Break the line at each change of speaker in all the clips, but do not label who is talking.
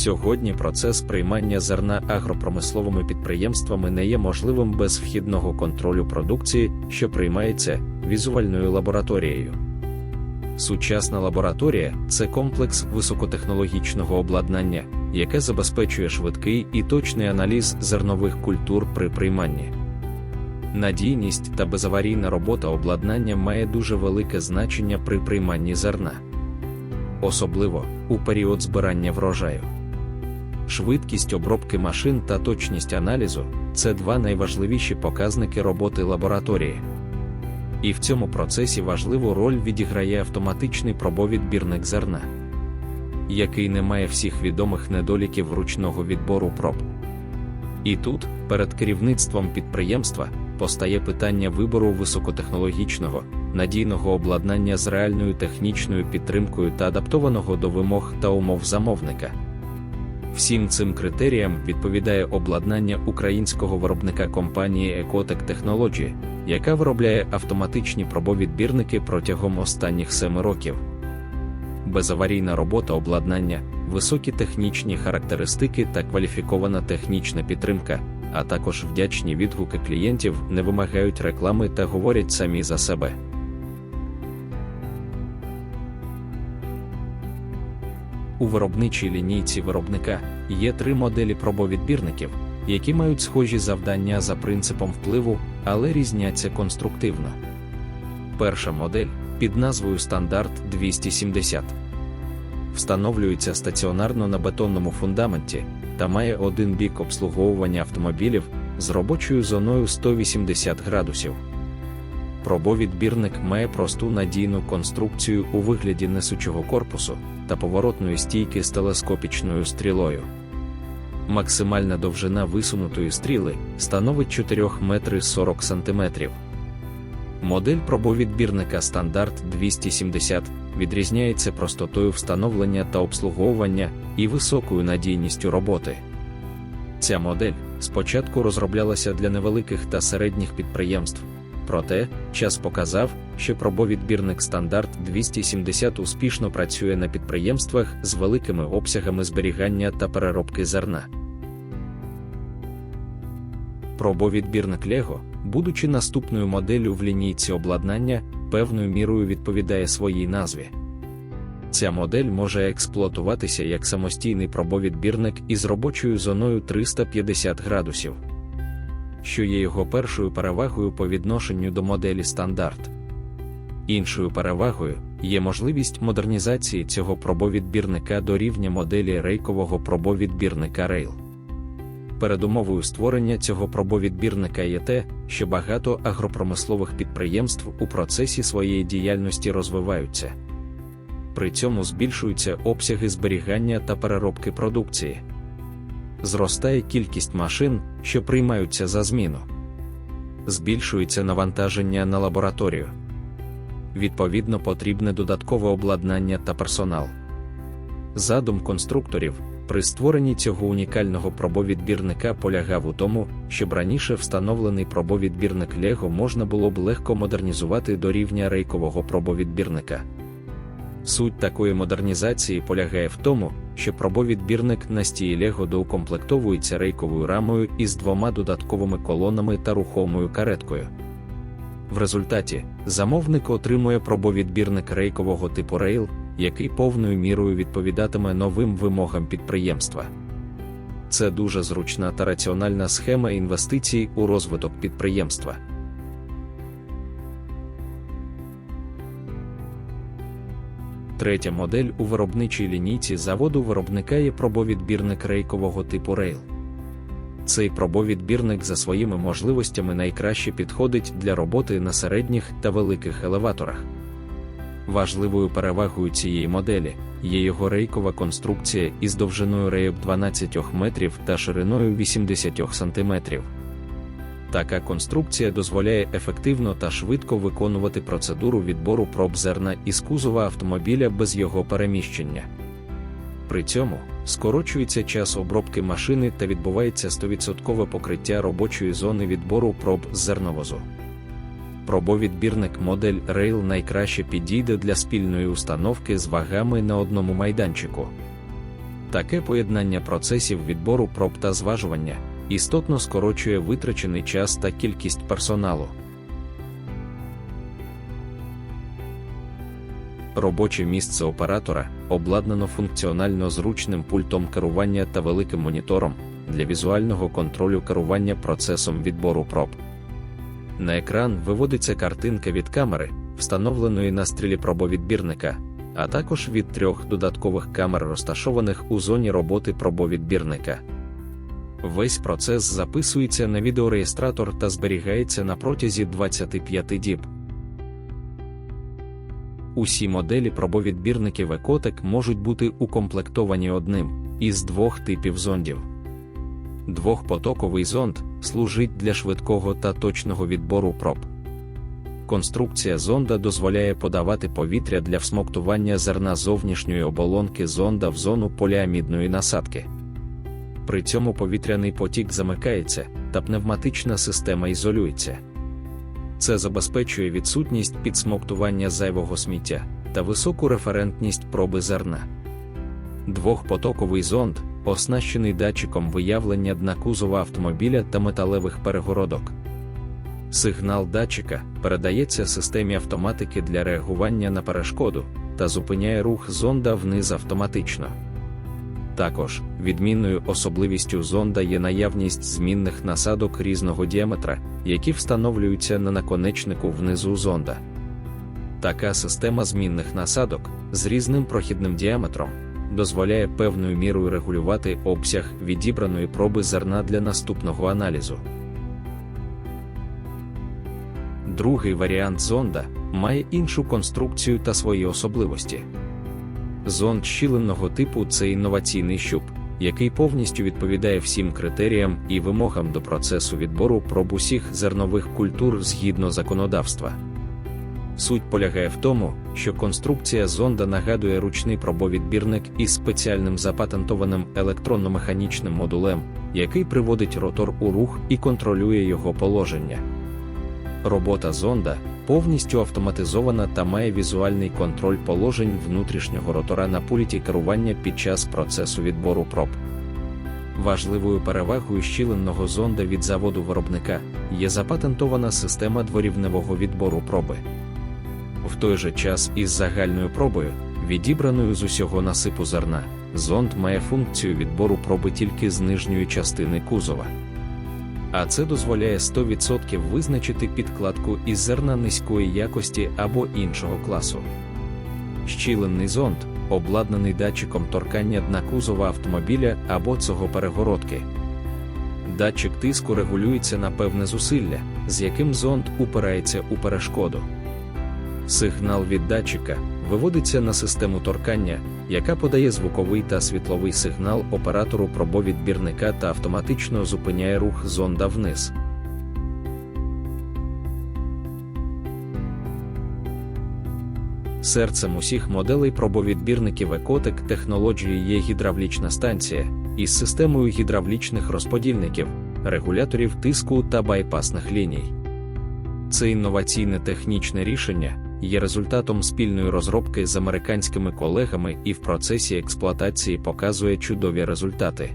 Сьогодні процес приймання зерна агропромисловими підприємствами не є можливим без вхідного контролю продукції, що приймається візуальною лабораторією. Сучасна лабораторія це комплекс високотехнологічного обладнання, яке забезпечує швидкий і точний аналіз зернових культур при прийманні. Надійність та безаварійна робота обладнання має дуже велике значення при прийманні зерна, особливо у період збирання врожаю. Швидкість обробки машин та точність аналізу це два найважливіші показники роботи лабораторії. І в цьому процесі важливу роль відіграє автоматичний пробовідбірник зерна, який не має всіх відомих недоліків ручного відбору проб. І тут, перед керівництвом підприємства, постає питання вибору високотехнологічного, надійного обладнання з реальною технічною підтримкою та адаптованого до вимог та умов замовника. Всім цим критеріям відповідає обладнання українського виробника компанії Ecotec Technology, яка виробляє автоматичні пробовідбірники протягом останніх семи років. Безаварійна робота обладнання, високі технічні характеристики та кваліфікована технічна підтримка, а також вдячні відгуки клієнтів не вимагають реклами та говорять самі за себе. У виробничій лінійці виробника є три моделі пробовідбірників, які мають схожі завдання за принципом впливу, але різняться конструктивно. Перша модель під назвою Стандарт 270 встановлюється стаціонарно на бетонному фундаменті та має один бік обслуговування автомобілів з робочою зоною 180 градусів. Пробовідбірник має просту надійну конструкцію у вигляді несучого корпусу та поворотної стійки з телескопічною стрілою. Максимальна довжина висунутої стріли становить 4 метри 40 см. Модель пробовідбірника стандарт 270 відрізняється простотою встановлення та обслуговування і високою надійністю роботи. Ця модель спочатку розроблялася для невеликих та середніх підприємств. Проте, час показав, що пробовідбірник стандарт 270 успішно працює на підприємствах з великими обсягами зберігання та переробки зерна. Пробовідбірник Lego, будучи наступною моделлю в лінійці обладнання, певною мірою відповідає своїй назві. Ця модель може експлуатуватися як самостійний пробовідбірник із робочою зоною 350 градусів що є його першою перевагою по відношенню до моделі стандарт. Іншою перевагою є можливість модернізації цього пробовідбірника до рівня моделі рейкового пробовідбірника Rail. Передумовою створення цього пробовідбірника є те, що багато агропромислових підприємств у процесі своєї діяльності розвиваються. При цьому збільшуються обсяги зберігання та переробки продукції зростає кількість машин, що приймаються за зміну. Збільшується навантаження на лабораторію. Відповідно, потрібне додаткове обладнання та персонал. Задум конструкторів при створенні цього унікального пробовідбірника полягав у тому, щоб раніше встановлений пробовідбірник Lego можна було б легко модернізувати до рівня рейкового пробовідбірника. Суть такої модернізації полягає в тому, що пробовідбірник на стії Лего доукомплектовується рейковою рамою із двома додатковими колонами та рухомою кареткою. В результаті замовник отримує пробовідбірник рейкового типу Rail, який повною мірою відповідатиме новим вимогам підприємства. Це дуже зручна та раціональна схема інвестицій у розвиток підприємства. Третя модель у виробничій лінійці заводу виробника є пробовідбірник рейкового типу Rail. Цей пробовідбірник за своїми можливостями найкраще підходить для роботи на середніх та великих елеваторах. Важливою перевагою цієї моделі є його рейкова конструкція із довжиною рейок 12 метрів та шириною 80 см. Така конструкція дозволяє ефективно та швидко виконувати процедуру відбору проб зерна із кузова автомобіля без його переміщення. При цьому скорочується час обробки машини та відбувається 100% покриття робочої зони відбору проб з зерновозу. Пробовідбірник модель Rail найкраще підійде для спільної установки з вагами на одному майданчику. Таке поєднання процесів відбору проб та зважування істотно скорочує витрачений час та кількість персоналу. Робоче місце оператора обладнано функціонально зручним пультом керування та великим монітором для візуального контролю керування процесом відбору проб. На екран виводиться картинка від камери, встановленої на стрілі пробовідбірника, а також від трьох додаткових камер, розташованих у зоні роботи пробовідбірника. Весь процес записується на відеореєстратор та зберігається на протязі 25 діб. Усі моделі пробовідбірників Екотек можуть бути укомплектовані одним із двох типів зондів. Двохпотоковий зонд служить для швидкого та точного відбору проб. Конструкція зонда дозволяє подавати повітря для всмоктування зерна зовнішньої оболонки зонда в зону поліамідної насадки. При цьому повітряний потік замикається та пневматична система ізолюється. Це забезпечує відсутність підсмоктування зайвого сміття та високу референтність проби зерна. Двохпотоковий зонд оснащений датчиком виявлення дна кузова автомобіля та металевих перегородок. Сигнал датчика передається системі автоматики для реагування на перешкоду та зупиняє рух зонда вниз автоматично. Також відмінною особливістю зонда є наявність змінних насадок різного діаметра, які встановлюються на наконечнику внизу зонда. Така система змінних насадок з різним прохідним діаметром дозволяє певною мірою регулювати обсяг відібраної проби зерна для наступного аналізу. Другий варіант зонда має іншу конструкцію та свої особливості. Зонд щіленого типу це інноваційний щуп, який повністю відповідає всім критеріям і вимогам до процесу відбору проб усіх зернових культур згідно законодавства. Суть полягає в тому, що конструкція зонда нагадує ручний пробовідбірник із спеціальним запатентованим електронно-механічним модулем, який приводить ротор у рух і контролює його положення. Робота зонда повністю автоматизована та має візуальний контроль положень внутрішнього ротора на пульті керування під час процесу відбору проб. Важливою перевагою щіленного зонда від заводу виробника є запатентована система дворівневого відбору проби. В той же час із загальною пробою, відібраною з усього насипу зерна, зонд має функцію відбору проби тільки з нижньої частини кузова. А це дозволяє 100% визначити підкладку із зерна низької якості або іншого класу. Щілений зонд обладнаний датчиком торкання дна кузова автомобіля або цього перегородки. Датчик тиску регулюється на певне зусилля, з яким зонд упирається у перешкоду. Сигнал від датчика виводиться на систему торкання, яка подає звуковий та світловий сигнал оператору пробовідбірника та автоматично зупиняє рух зонда вниз. Серцем усіх моделей пробовідбірників Екотек технології є гідравлічна станція із системою гідравлічних розподільників, регуляторів тиску та байпасних ліній. Це інноваційне технічне рішення є результатом спільної розробки з американськими колегами і в процесі експлуатації показує чудові результати.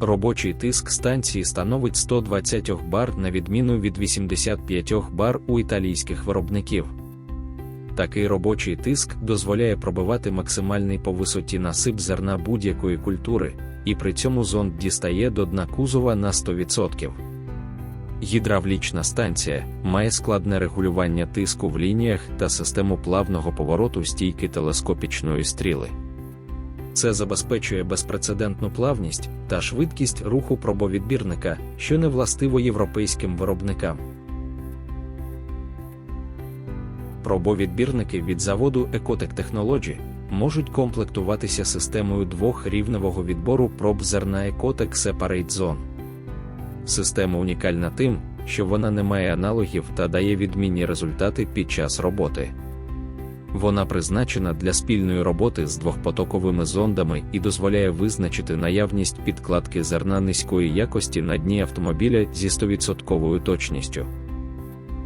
Робочий тиск станції становить 120 бар на відміну від 85 бар у італійських виробників. Такий робочий тиск дозволяє пробивати максимальний по висоті насип зерна будь-якої культури, і при цьому зонд дістає до дна кузова на 100%. Гідравлічна станція має складне регулювання тиску в лініях та систему плавного повороту стійки телескопічної стріли. Це забезпечує безпрецедентну плавність та швидкість руху пробовідбірника, що не властиво європейським виробникам. Пробовідбірники від заводу Ecotec Technology можуть комплектуватися системою двохрівневого відбору проб зерна Ecotec Separate Zone. Система унікальна тим, що вона не має аналогів та дає відмінні результати під час роботи. Вона призначена для спільної роботи з двохпотоковими зондами і дозволяє визначити наявність підкладки зерна низької якості на дні автомобіля зі 100% точністю.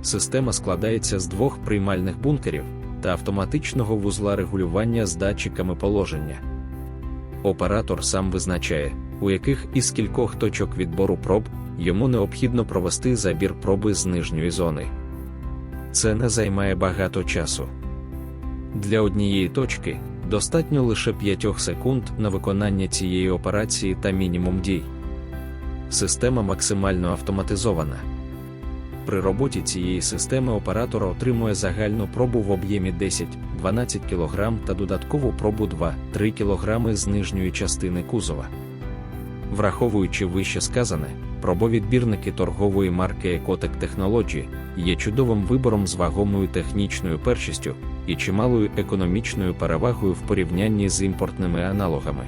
Система складається з двох приймальних бункерів та автоматичного вузла регулювання з датчиками положення. оператор сам визначає, у яких із кількох точок відбору проб йому необхідно провести забір проби з нижньої зони. Це не займає багато часу. Для однієї точки достатньо лише 5 секунд на виконання цієї операції та мінімум дій. Система максимально автоматизована. При роботі цієї системи оператор отримує загальну пробу в об'ємі 10-12 кг та додаткову пробу 2-3 кг з нижньої частини кузова. Враховуючи вище сказане, пробовідбірники торгової марки Ecotec Technology є чудовим вибором з вагомою технічною першістю і чималою економічною перевагою в порівнянні з імпортними аналогами.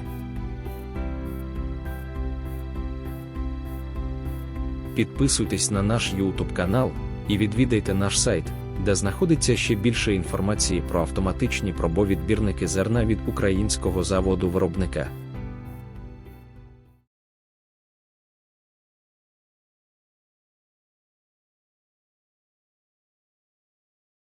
Підписуйтесь на наш YouTube канал і відвідайте наш сайт, де знаходиться ще більше інформації про автоматичні пробовідбірники зерна від українського заводу виробника.